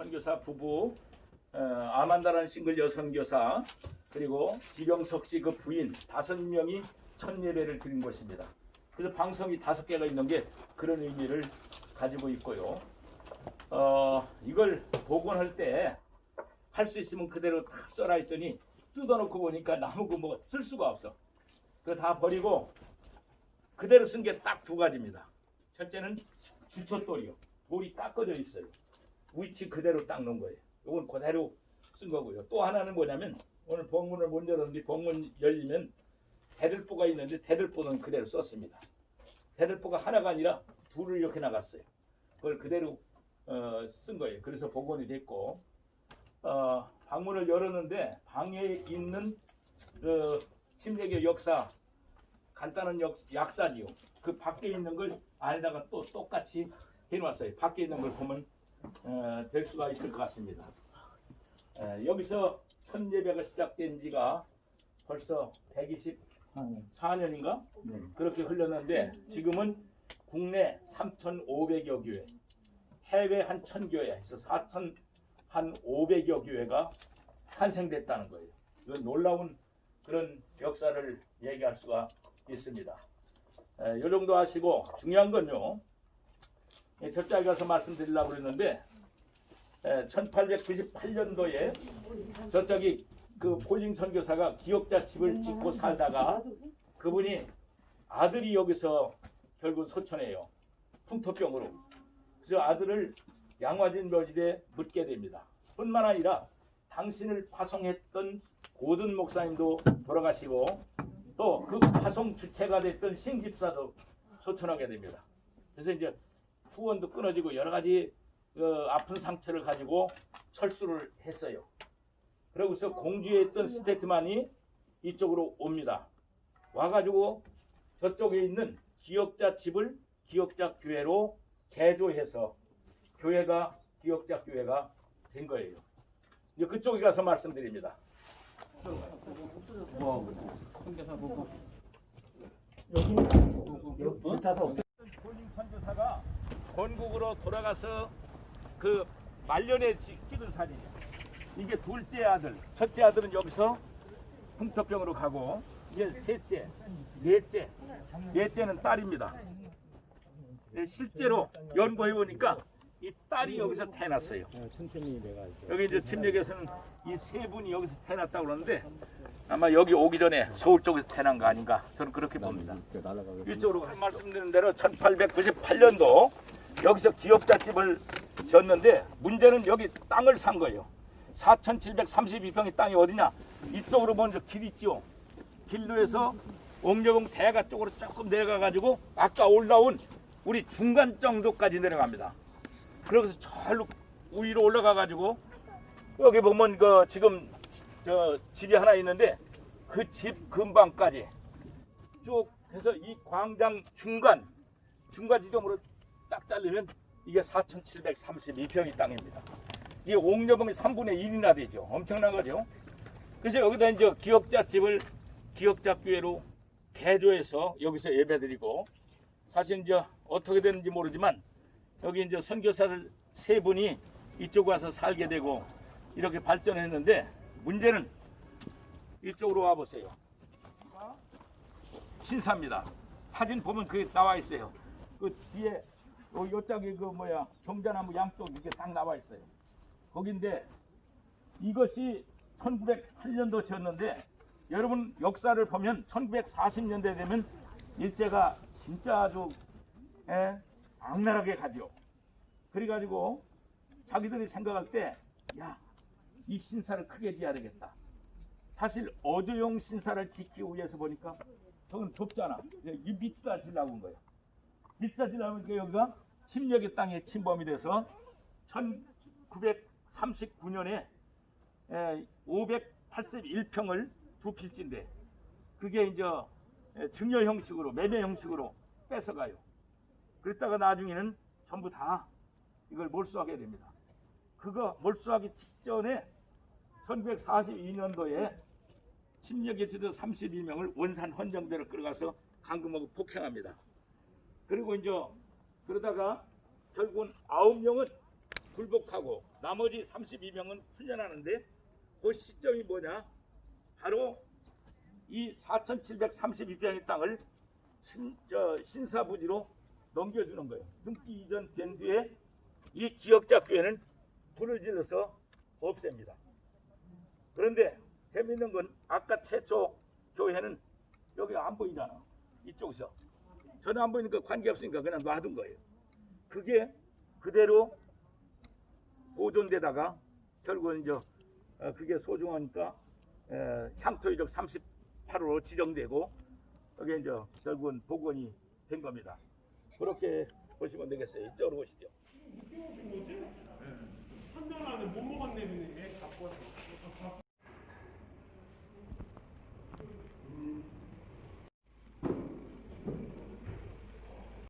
선교사 부부 어, 아만다라는 싱글 여선교사 그리고 지병석 씨 그 부인 다섯 명이 첫 예배를 드린 것입니다. 그래서 방송이 다섯 개가 있는 게 그런 의미를 가지고 있고요. 어, 이걸 복원할 때 할 수 있으면 그대로 다 써라 했더니 뜯어놓고 보니까 나무고 뭐 쓸 수가 없어. 그거 다 버리고 그대로 쓴 게 딱 두 가지입니다. 첫째는 주초돌이요. 돌이 깎아져 있어요. 위치 그대로 딱 놓은 거예요. 이건 그대로 쓴 거고요. 또 하나는 뭐냐면 오늘 본문을 못 열었는데 본문 열리면 대들보가 있는데 대들보는 그대로 썼습니다. 대들보가 하나가 아니라 둘을 이렇게 나갔어요. 그걸 그대로 어, 쓴 거예요. 그래서 복원이 됐고 어, 방문을 열었는데 방에 있는 그 침례교 역사 간단한 역, 약사지요. 그 밖에 있는 걸 안에다가 또 똑같이 해놨어요. 밖에 있는 걸 보면 어, 될 수가 있을 것 같습니다. 에, 여기서 첫 예배가 시작된 지가 벌써 124년인가 그렇게 흘렀는데 지금은 국내 3,500여 교회, 해외 한 1,000교회 해서 4,000한 500여 교회가 탄생됐다는 거예요. 이건 놀라운 그런 역사를 얘기할 수가 있습니다. 에, 이 정도 하시고 중요한 건요. 예, 저쪽에 가서 말씀드리려고 그랬는데 1898년도에 저쪽이 그 폴링 선교사가 기억자 집을 짓고 살다가 그분이 아들이 여기서 결국 소천해요. 풍토병으로. 그래서 아들을 양화진 묘지에 묻게 됩니다. 뿐만 아니라 당신을 파송했던 고든 목사님도 돌아가시고 또 그 파송 주체가 됐던 신집사도 소천하게 됩니다. 그래서 이제 후원도 끊어지고 여러 가지 그 아픈 상처를 가지고 철수를 했어요. 그러고서 공주에 있던 스테트만이 이쪽으로 옵니다. 와가지고 저쪽에 있는 기억자 집을 기억자 교회로 개조해서 교회가 기억자 교회가 된 거예요. 이제 그쪽에 가서 말씀드립니다. 본인 선교사가 본국으로 돌아가서 그 말년에 지- 찍은 사진이에요. 이게 둘째 아들, 첫째 아들은 여기서 풍토병으로 가고 이게 셋째, 넷째, 넷째는 딸입니다. 예, 실제로 연구해 보니까 이 딸이 여기서 태어났어요. 여기 이제 침례에서는 이 세 분이 여기서 태어났다고 그러는데 아마 여기 오기 전에 서울 쪽에서 태어난 거 아닌가 저는 그렇게 봅니다. 날아가고 이쪽으로 말씀드린 대로 1898년도 여기서 기업자집을 졌는데 문제는 여기 땅을 산 거예요. 4,732평의 땅이 어디냐? 이쪽으로 먼저 길 있지요. 길로에서 옥녀봉 대가 쪽으로 조금 내려가 가지고 아까 올라온 우리 중간 정도까지 내려갑니다. 그러고서 절로 위로 올라가 가지고 여기 보면 그 지금 저 집이 하나 있는데 그 집 근방까지 쭉 해서 이 광장 중간 중간 지점으로 딱 자르면 이게 4,732평의 땅입니다. 이게 옥녀봉이 3분의 1이나 되죠. 엄청난 거죠. 그래서 여기다 이제 기억자 집을 기억자 교회로 개조해서 여기서 예배드리고 사실 이제 어떻게 됐는지 모르지만 여기 이제 선교사들 세 분이 이쪽 와서 살게 되고 이렇게 발전했는데 문제는 이쪽으로 와 보세요. 신사입니다. 사진 보면 그게 나와 있어요. 그 뒤에 요, 요짝에 그 뭐야 경자나무 양쪽 이게 딱 나와 있어요. 거긴데 이것이 1908년도 졌는데 여러분 역사를 보면 1940년대 되면 일제가 진짜 아주 예, 악랄하게 가죠. 그래가지고 자기들이 생각할 때, 야, 이 신사를 크게 지어야 되겠다. 사실 어조용 신사를 짓기 위해서 보니까 저건 좁잖아. 이 밑다 지려고 온 거야. 밑다 지려면 여기가 침략의 땅에 침범이 돼서 1939년에 581평을 두 필지인데 그게 이제 증여 형식으로 매매 형식으로 뺏어가요. 그랬다가 나중에는 전부 다 이걸 몰수하게 됩니다. 그거 몰수하기 직전에 1942년도에 침략의 주도 32명을 원산 헌정대로 끌어가서 감금하고 폭행합니다. 그리고 이제 그러다가 결국은 9명은 굴복하고 나머지 32명은 풀려나는데 그 시점이 뭐냐? 바로 이 4,732평의 땅을 신, 저, 신사부지로 넘겨주는 거예요. 등기 이전 된 뒤에 이 기억자 교회는 불을 질러서 없앱니다. 그런데 재밌는 건 아까 최초 교회는 여기 안 보이잖아. 이쪽에서. 저는 안 보이니까 관계없으니까 그냥 놔둔 거예요. 그게 그대로 보존되다가 결국은 이제 어, 그게 소중하니까 에, 향토유적 38호로 지정되고 그게 이제 결국은 복원이 된 겁니다. 그렇게 보시면 되겠어요. 이쪽으로 보시죠.